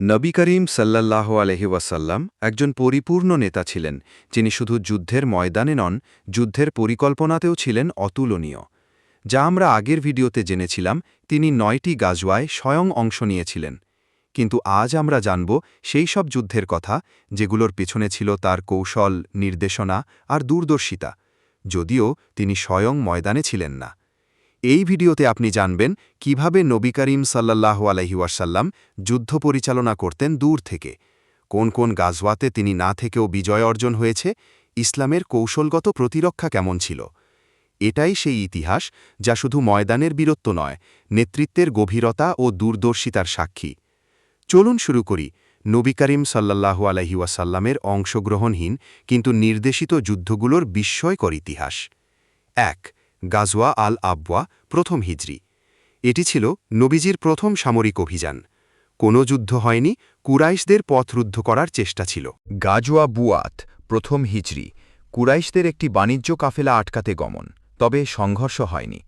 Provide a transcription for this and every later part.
নবী করিম সাল্লাহ আলহি ওয়াসাল্লাম একজন পরিপূর্ণ নেতা ছিলেন, যিনি শুধু যুদ্ধের ময়দানে নন, যুদ্ধের পরিকল্পনাতেও ছিলেন অতুলনীয়। যা আমরা আগের ভিডিওতে জেনেছিলাম, তিনি নয়টি গাজওয়ায় স্বয়ং অংশ নিয়েছিলেন। কিন্তু আজ আমরা জানব সেই সব যুদ্ধের কথা, যেগুলোর পেছনে ছিল তার কৌশল, নির্দেশনা আর দূরদর্শিতা, যদিও তিনি স্বয়ং ময়দানে ছিলেন না। এই ভিডিওতে আপনি জানবেন কীভাবে নবী করিম সাল্লাহ আলহিউসাল্লাম যুদ্ধ পরিচালনা করতেন দূর থেকে। কোন কোন গাজওয়াতে তিনি না থেকেও বিজয় অর্জন হয়েছে, ইসলামের কৌশলগত প্রতিরক্ষা কেমন ছিল। এটাই সেই ইতিহাস যা শুধু ময়দানের বীরত্ব নয়, নেতৃত্বের গভীরতা ও দূরদর্শিতার সাক্ষী। চলুন শুরু করি। নবী করিম সাল্লাহু আলহিউসাল্লামের অংশগ্রহণহীন কিন্তু নির্দেশিত যুদ্ধগুলোর বিস্ময়কর ইতিহাস। এক গাজওয়া আল আবওয়া প্রথম হিজরি। এটি ছিল নবীজির প্রথম সামরিক অভিযান। কোনো যুদ্ধ হয়নি, কুরাইশদের পথরুদ্ধ করার চেষ্টা ছিল। গাজোয়া বুয়াত প্রথম হিজরি। কুরাইশদের একটি বাণিজ্য কাফেলা আটকাতে গমন, তবে সংঘর্ষ হয়নি।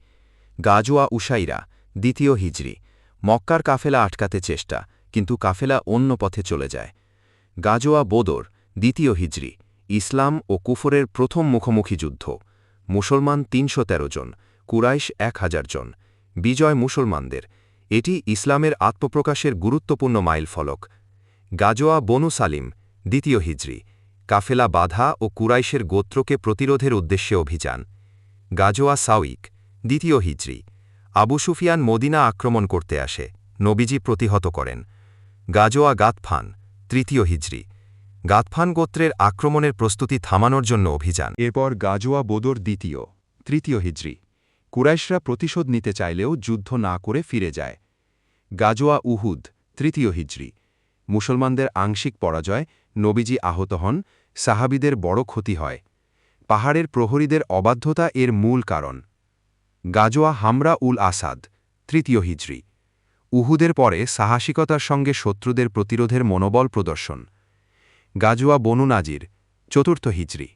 গাজোয়া উসাইরা দ্বিতীয় হিজরি। মক্কার কাফেলা আটকাতে চেষ্টা, কিন্তু কাফেলা অন্য পথে চলে যায়। গাজোয়া বোদর, দ্বিতীয় হিজরি। ইসলাম ও কুফরের প্রথম মুখোমুখি যুদ্ধ। মুসলমান তিনশো তেরো জন, কুরাইশ এক হাজার জন। বিজয় মুসলমানদের। এটি ইসলামের আত্মপ্রকাশের গুরুত্বপূর্ণ মাইল ফলক। গাজোয়া বনু সালিম, দ্বিতীয় হিজরি। কাফেলা বাধা ও কুরাইশের গোত্রকে প্রতিরোধের উদ্দেশ্যে অভিযান। গাজোয়া সাউইক দ্বিতীয় হিজরি। আবু সুফিয়ান মদিনা আক্রমণ করতে আসে। নবীজি প্রতিহত করেন। গাজোয়া গাতফান, তৃতীয় হিজরি। গাতফান গোত্রের আক্রমণের প্রস্তুতি থামানোর জন্য অভিযান। এরপর গাজোয়া বোদর দ্বিতীয়, তৃতীয় হিজরি। কুরাইশরা প্রতিশোধ নিতে চাইলেও যুদ্ধ না করে ফিরে যায়। গাজোয়া উহুদ, তৃতীয় হিজরি। মুসলমানদের আংশিক পরাজয়, নবীজি আহত হন, সাহাবিদের বড় ক্ষতি হয়। পাহাড়ের প্রহরীদের অবাধ্যতা এর মূল কারণ। গাজোয়া হামরা উল আসাদ, তৃতীয় হিজরি। উহুদের পরে সাহসিকতার সঙ্গে শত্রুদের প্রতিরোধের মনোবল প্রদর্শন। গাজোয়া বনু নাজির, চতুর্থ হিজরি।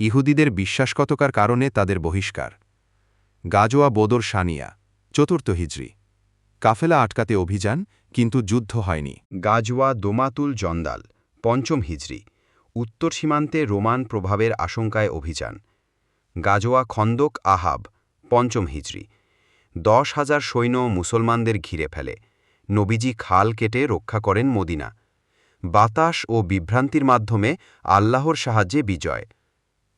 ইহুদিদের বিশ্বাসকতকার কারণে তাদের বহিষ্কার। গাজোয়া বদর সানিয়া চতুর্থ হিজরি। কাফেলা আটকাতে অভিযান, কিন্তু যুদ্ধ হয়নি। গাজওয়া দোমাতুল জন্দাল, পঞ্চম হিজরি। উত্তর সীমান্তে রোমান প্রভাবের আশঙ্কায় অভিযান। গাজোয়া খন্দক আহাব, পঞ্চম হিজরি। দশ হাজার সৈন্য মুসলমানদের ঘিরে ফেলে। নবীজি খাল কেটে রক্ষা করেন মদিনা। বাতাস ও বিভ্রান্তির মাধ্যমে আল্লাহর সাহায্যে বিজয়।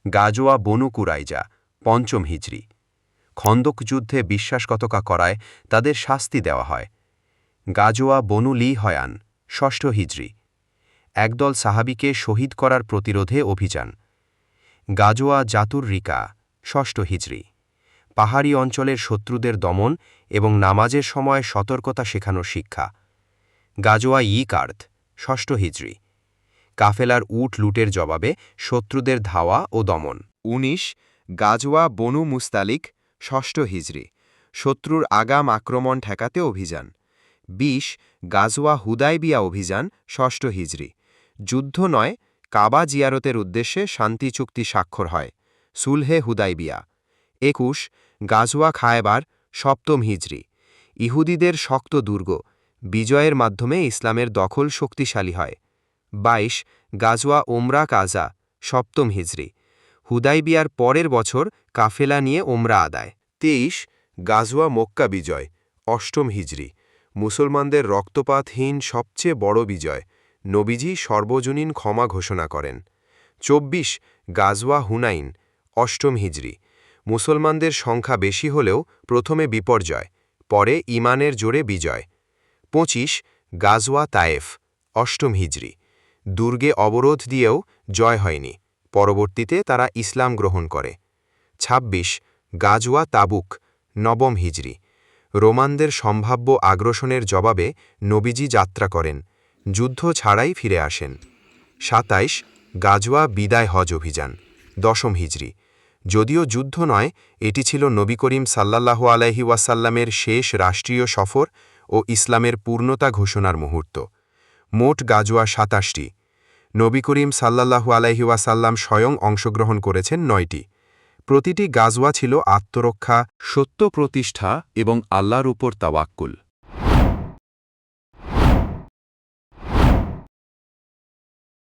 গাজোয়া বনু কুরাইজা, পঞ্চম হিজরি। খন্দক যুদ্ধে বিশ্বাসকতকা করায় তাদের শাস্তি দেওয়া হয়। গাজোয়া বনু লি হয়ান, ষষ্ঠ হিজরি। একদল সাহাবিকে শহীদ করার প্রতিরোধে অভিযান। গাজোয়া জাতুর রিকা, ষষ্ঠ হিজরি। পাহাড়ি অঞ্চলের শত্রুদের দমন এবং নামাজের সময় সতর্কতা শেখানোর শিক্ষা। গাজোয়া ই কার্থ ষষ্ঠ হিজরি। কাফেলার উট লুটের জবাবে শত্রুদের ধাওয়া ও দমন। ১৯ গাজওয়া বনু মুস্তালিক, ষষ্ঠ হিজরি, শত্রুর আগাম আক্রমণ ঠেকাতে অভিযান। ২০ গাজওয়া হুদাইবিয়া অভিযান, ষষ্ঠ হিজরি। যুদ্ধ নয়, কাবা জিয়ারতের উদ্দেশ্যে শান্তি চুক্তি স্বাক্ষর হয়, সুলহে হুদাইবিয়া একুশ, গাজওয়া খায়বার সপ্তম হিজরি। ইহুদিদের শক্ত দুর্গ বিজয়ের মাধ্যমে ইসলামের দখল শক্তিশালী হয়। ২২ গাজওয়া ওমরা কাজা, সপ্তম হিজরি। হুদাইবিয়ার পরের বছর কাফেলা নিয়ে ওমরা আদায়। তেইশ, গাজওয়া মক্কা বিজয়, অষ্টম হিজরি। মুসলমানদের রক্তপাতহীন সবচেয়ে বড় বিজয়, নবীজি সর্বজনীন ক্ষমা ঘোষণা করেন। চব্বিশ, গাজওয়া হুনাইন, অষ্টম হিজরি। মুসলমানদের সংখ্যা বেশি হলেও প্রথমে বিপর্যয়, পরে ইমানের জোরে বিজয়। পঁচিশ, গাজওয়া তায়েফ, অষ্টম হিজরি। দুর্গে অবরোধ দিয়েও জয় হয়নি। পরবর্তীতে তারা ইসলাম গ্রহণ করে। ২৬ গাজওয়া তাবুক, নবম হিজরি। রোমানদের সম্ভাব্য আগ্রাসনের জবাবে নবীজি যাত্রা করেন, যুদ্ধ ছাড়াই ফিরে আসেন। সাতাইশ, গাজওয়া বিদায় হজ অভিযান, দশম হিজরি। যদিও যুদ্ধ নয়, এটি ছিল নবী করিম সাল্লাল্লাহু আলাইহি ওয়াসাল্লামের শেষ রাষ্ট্রীয় সফর ও ইসলামের পূর্ণতা ঘোষণার মুহূর্ত। মোট গাজোয়া সাতাশটি। নবী করিম সাল্লাহু আলাইহিওয়াসাল্লাম স্বয়ং অংশগ্রহণ করেছেন নয়টি। প্রতিটি গাজওয়া ছিল আত্মরক্ষা, সত্য প্রতিষ্ঠা এবং আল্লাহর উপর তাওয়াক্কুল।